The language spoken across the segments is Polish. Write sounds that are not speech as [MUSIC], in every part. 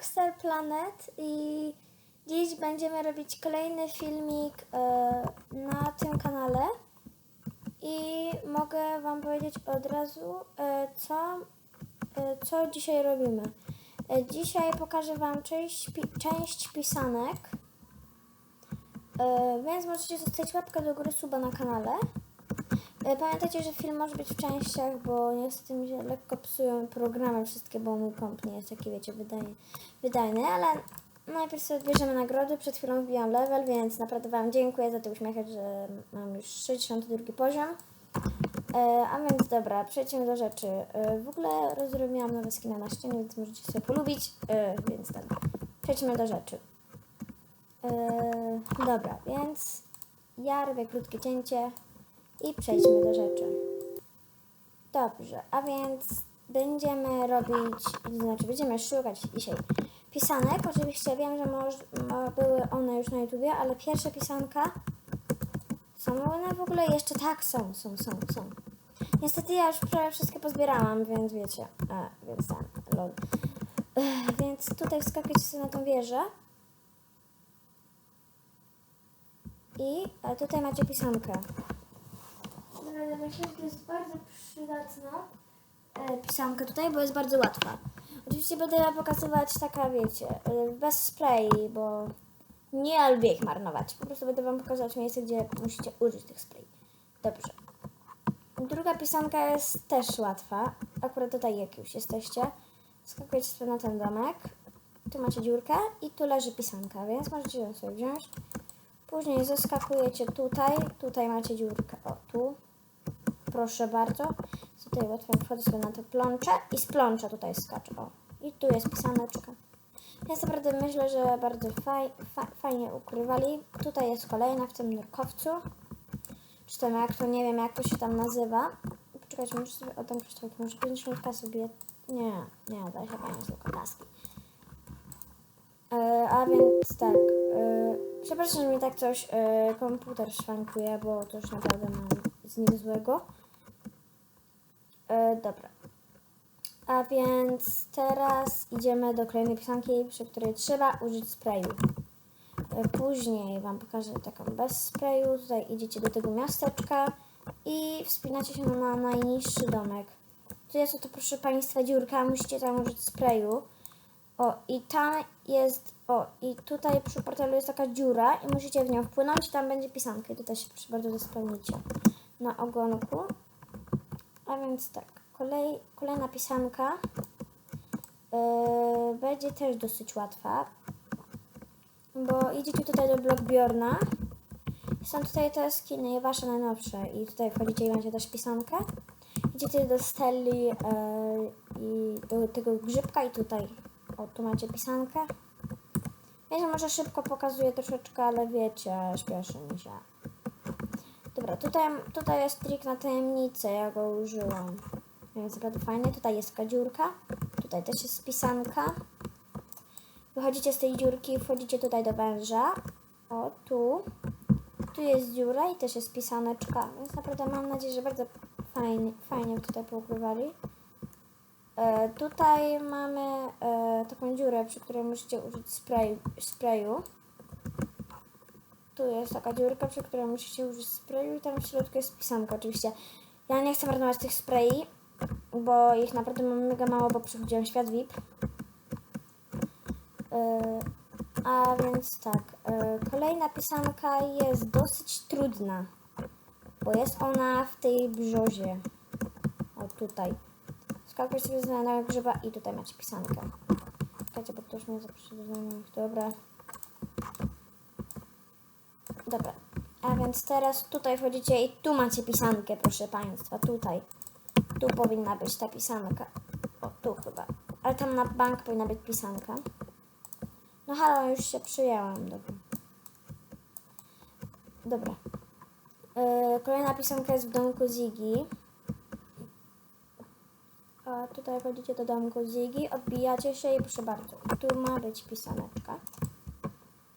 Rockstar Planet i dziś będziemy robić kolejny filmik e, na tym kanale i mogę Wam powiedzieć od razu, e, co, e, co dzisiaj robimy. Dzisiaj pokażę Wam część, część pisanek, więc możecie zostawić łapkę do góry suba na kanale. E, Pamiętajcie, że film może być w częściach, bo niestety mi się lekko psują programy wszystkie, bo mój komp nie jest taki, wiecie, wydajny, wydajny ale najpierw sobie odbierzemy nagrody. Przed chwilą wbijam level, więc naprawdę Wam dziękuję za te uśmiechy, że mam już 62 poziom. E, a więc dobra, przejdźmy do rzeczy. E, w ogóle rozrobiłam nowe skina na ścianie, więc możecie sobie polubić, więc dobra. Przejdźmy do rzeczy. Dobra, więc ja robię krótkie cięcie i przejdźmy do rzeczy. Dobrze, a więc będziemy robić, znaczy będziemy szukać dzisiaj pisanek. Oczywiście wiem, że moż, mo, były one już na YouTubie, ale pierwsza pisanka są one w ogóle jeszcze tak są, są, są, są. Niestety ja już prawie wszystkie pozbierałam, więc wiecie, a, więc tam, lol. Ech, więc tutaj wskakujecie sobie na tą wieżę. I e, tutaj macie pisankę. Myślę, że to jest bardzo przydatna e, pisanka tutaj, bo jest bardzo łatwa. Oczywiście będę pokazywać taka, wiecie, e, bez sprayi, bo nie lubię ich marnować. Po prostu będę Wam pokazywać miejsce, gdzie musicie użyć tych sprayi. Dobrze. Druga pisanka jest też łatwa. Akurat tutaj, jak już jesteście, skakujecie sobie na ten domek. Tu macie dziurkę i tu leży pisanka, więc możecie ją sobie wziąć. Później zeskakujecie tutaj. Tutaj macie dziurkę. O, tu. Proszę bardzo. Tutaj łatwo wchodzę sobie na te plącze i z plącza tutaj skaczę. O, i tu jest pisaneczka. Więc naprawdę myślę, że bardzo faj, fa, fajnie ukrywali. Tutaj jest kolejna w tym nurkowcu. Czy tam jak to, nie wiem jak to się tam nazywa. Poczekajcie, muszę sobie oddam kryształki. Może 50 kasy bije. Nie, nie, da się fajnie tylko. E, a więc tak. E, przepraszam, że mi tak coś e, komputer szwankuje, bo to już naprawdę mam z nim złego. E, dobra. A więc teraz idziemy do kolejnej pisanki, przy której trzeba użyć sprayu. E, Później Wam pokażę taką bez sprayu. Tutaj idziecie do tego miasteczka i wspinacie się na najniższy domek. Tu jest oto, proszę Państwa, dziurka, musicie tam użyć sprayu. O, i tam jest, o, i tutaj przy portalu jest taka dziura i musicie w nią wpłynąć tam będzie pisanka. I tutaj się proszę bardzo zaspełnicie na ogonku. A więc tak, kolej, kolejna pisanka yy, będzie też dosyć łatwa, bo idziecie tutaj do Blockbjorna. Są tutaj te skiny, wasze najnowsze i tutaj wchodzicie i macie też pisankę. Idziecie do Stelli yy, i do tego grzybka i tutaj, o tu macie pisankę. Się może szybko pokazuję troszeczkę, ale wiecie, śpieszy mi się. Dobra, tutaj, tutaj jest trik na tajemnicę, ja go użyłam. Więc naprawdę fajny. Tutaj jest taka dziurka. Tutaj też jest pisanka. Wychodzicie z tej dziurki, wchodzicie tutaj do węża. O, tu. Tu jest dziura i też jest pisaneczka. Więc naprawdę mam nadzieję, że bardzo fajnie, fajnie tutaj poukrywali. E, tutaj mamy e, taką dziurę, przy której musicie użyć spray, sprayu. Tu jest taka dziurka, przy której musicie użyć sprayu i tam w środku jest pisanka oczywiście. Ja nie chcę marnować tych sprayi, bo ich naprawdę mam mega mało, bo przychodziłem świat VIP. Yy, a więc tak, yy, kolejna pisanka jest dosyć trudna, bo jest ona w tej brzozie. O tutaj. Skakuj sobie z danego grzyba i tutaj macie pisankę. Czekajcie, bo ktoś mnie zaprosi do. Dobra. A więc teraz tutaj wchodzicie i tu macie pisankę, proszę Państwa. Tutaj. Tu powinna być ta pisanka. O, tu chyba. Ale tam na bank powinna być pisanka. No halo, już się przyjęłam. Dobra. Dobra. Yy, kolejna pisanka jest w domku Ziggy. A tutaj wchodzicie do domku Ziggy, odbijacie się i proszę bardzo. Tu ma być pisaneczka.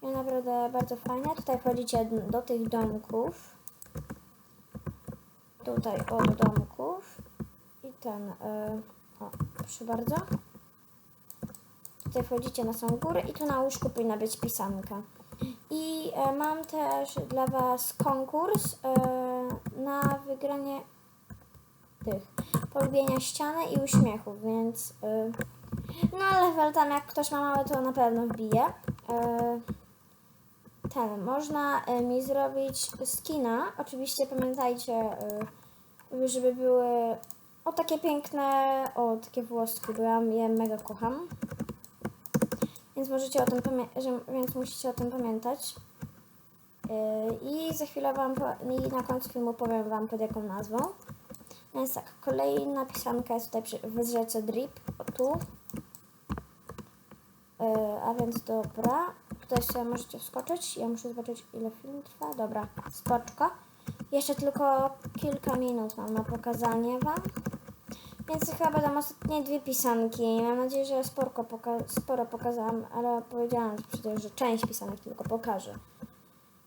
I naprawdę bardzo fajne. Tutaj wchodzicie do tych domków. Tutaj od domków. I ten. Yy, o, proszę bardzo. tutaj wchodzicie na samą górę i tu na łóżku powinna być pisanka. I e, mam też dla Was konkurs e, na wygranie tych polubienia ściany i uśmiechu, więc y, no level tam jak ktoś ma mały to na pewno wbije. Y, ten, można y, mi zrobić skina, oczywiście pamiętajcie, y, żeby były o takie piękne, o takie włoski, bo ja je mega kocham. Więc możecie o tym więc musicie o tym pamiętać. Y, I za chwilę wam i na końcu filmu powiem wam pod jaką nazwą. Więc tak, kolejna pisanka jest tutaj przy, w rzece Drip, o tu. A więc dobra, tutaj sobie możecie wskoczyć. Ja muszę zobaczyć ile film trwa. Dobra, spoczko. Jeszcze tylko kilka minut mam na pokazanie Wam. Więc chyba będą ostatnie dwie pisanki. Mam nadzieję, że sporko poka- sporo pokazałam, ale powiedziałam przecież, że część pisanek tylko pokażę.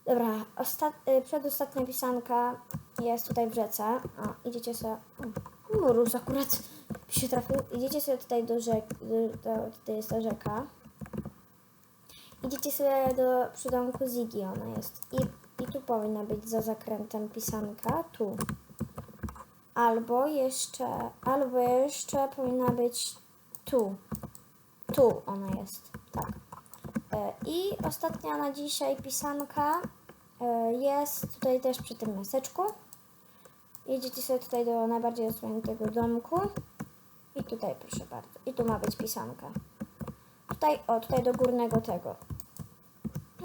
Dobra, y, przedostatnia pisanka jest tutaj w rzece. O, idziecie sobie. Murus akurat [LAUGHS] się trafił. Idziecie sobie tutaj do rzeki. Tutaj jest ta rzeka. Idziecie sobie do przydomku Ziggy, ona jest. I, I tu powinna być za zakrętem pisanka. Tu. Albo jeszcze. Albo jeszcze powinna być tu. Tu ona jest. Tak. E, I ostatnia na dzisiaj pisanka e, jest tutaj też przy tym miasteczku. Jedziecie sobie tutaj do najbardziej osłoniętego domku. I tutaj proszę bardzo. I tu ma być pisanka. Tutaj, o, tutaj do górnego tego.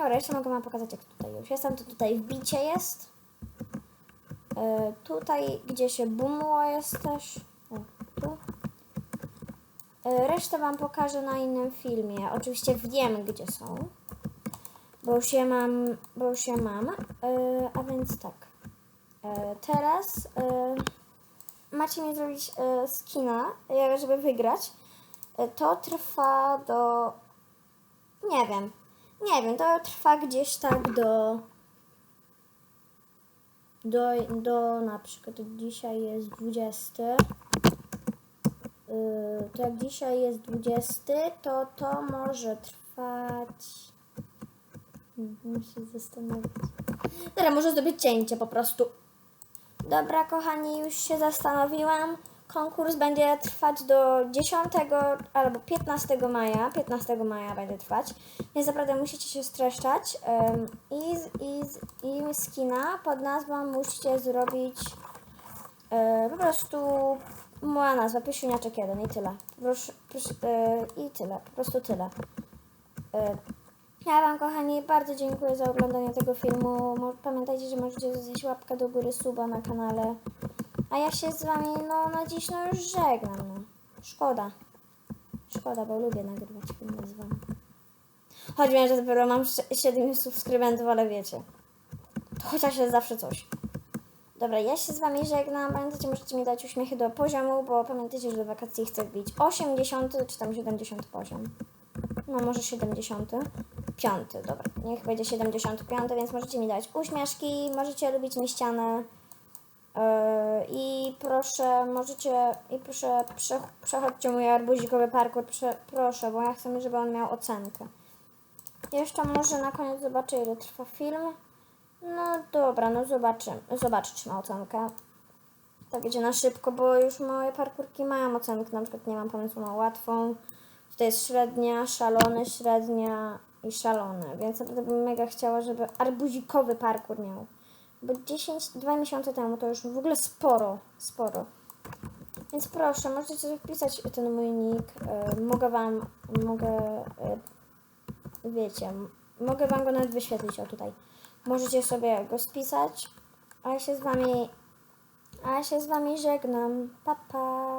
Dobra, jeszcze mogę wam pokazać jak tutaj już jestem. To tutaj wbicie jest. E, tutaj, gdzie się bumło jest też. O, tu. E, Resztę Wam pokażę na innym filmie. Oczywiście wiem, gdzie są. Bo już je mam, bo już je mam. E, a więc tak. E, teraz e, macie mi zrobić e, skina, żeby wygrać. E, to trwa do... Nie wiem. Nie wiem, to trwa gdzieś tak do... Do, do na przykład dzisiaj jest 20. Yy, to jak dzisiaj jest 20, to to może trwać. Muszę zastanowić. Dobra, może zrobić cięcie po prostu. Dobra, kochani, już się zastanowiłam. Konkurs będzie trwać do 10 albo 15 maja. 15 maja będzie trwać. Więc naprawdę musicie się streszczać. I, z- i, z- I skina pod nazwą musicie zrobić E, po prostu moja nazwa, Pysiuniaczek 1 i tyle. Proszę, e, I tyle, po prostu tyle. E, ja Wam, kochani, bardzo dziękuję za oglądanie tego filmu. Pamiętajcie, że możecie zostawić łapkę do góry, suba na kanale. A ja się z Wami, no, na dziś, no, już żegnam, no. Szkoda. Szkoda, bo lubię nagrywać filmy z Wami. Choć wiem, że dopiero mam 7 subskrybentów, ale wiecie. To chociaż jest zawsze coś. Dobra, ja się z Wami żegnam. Pamiętajcie, możecie mi dać uśmiechy do poziomu, bo pamiętajcie, że do wakacji chcę wbić 80 czy tam 70 poziom. No może 75. Dobra, niech będzie 75, więc możecie mi dać uśmieszki, możecie lubić mi ścianę. Yy, I proszę, możecie, i proszę, prze, przechodźcie mój arbuzikowy parkour, prze, proszę, bo ja chcę, żeby on miał ocenkę. Jeszcze może na koniec zobaczę, ile trwa film. No dobra, no zobaczymy. Zobaczyć na ocenkę. Tak będzie na szybko, bo już moje parkurki mają ocenkę. Na przykład nie mam pomysłu na łatwą. Tutaj jest średnia, szalony, średnia i szalony. Więc naprawdę bym mega chciała, żeby arbuzikowy parkur miał. Bo 10, 2 miesiące temu to już w ogóle sporo, sporo. Więc proszę, możecie wpisać ten mój nick. E, mogę wam, mogę, e, wiecie, mogę wam go nawet wyświetlić, o tutaj. Możecie sobie go spisać. A ja się z wami, a ja się z wami żegnam. Pa, pa.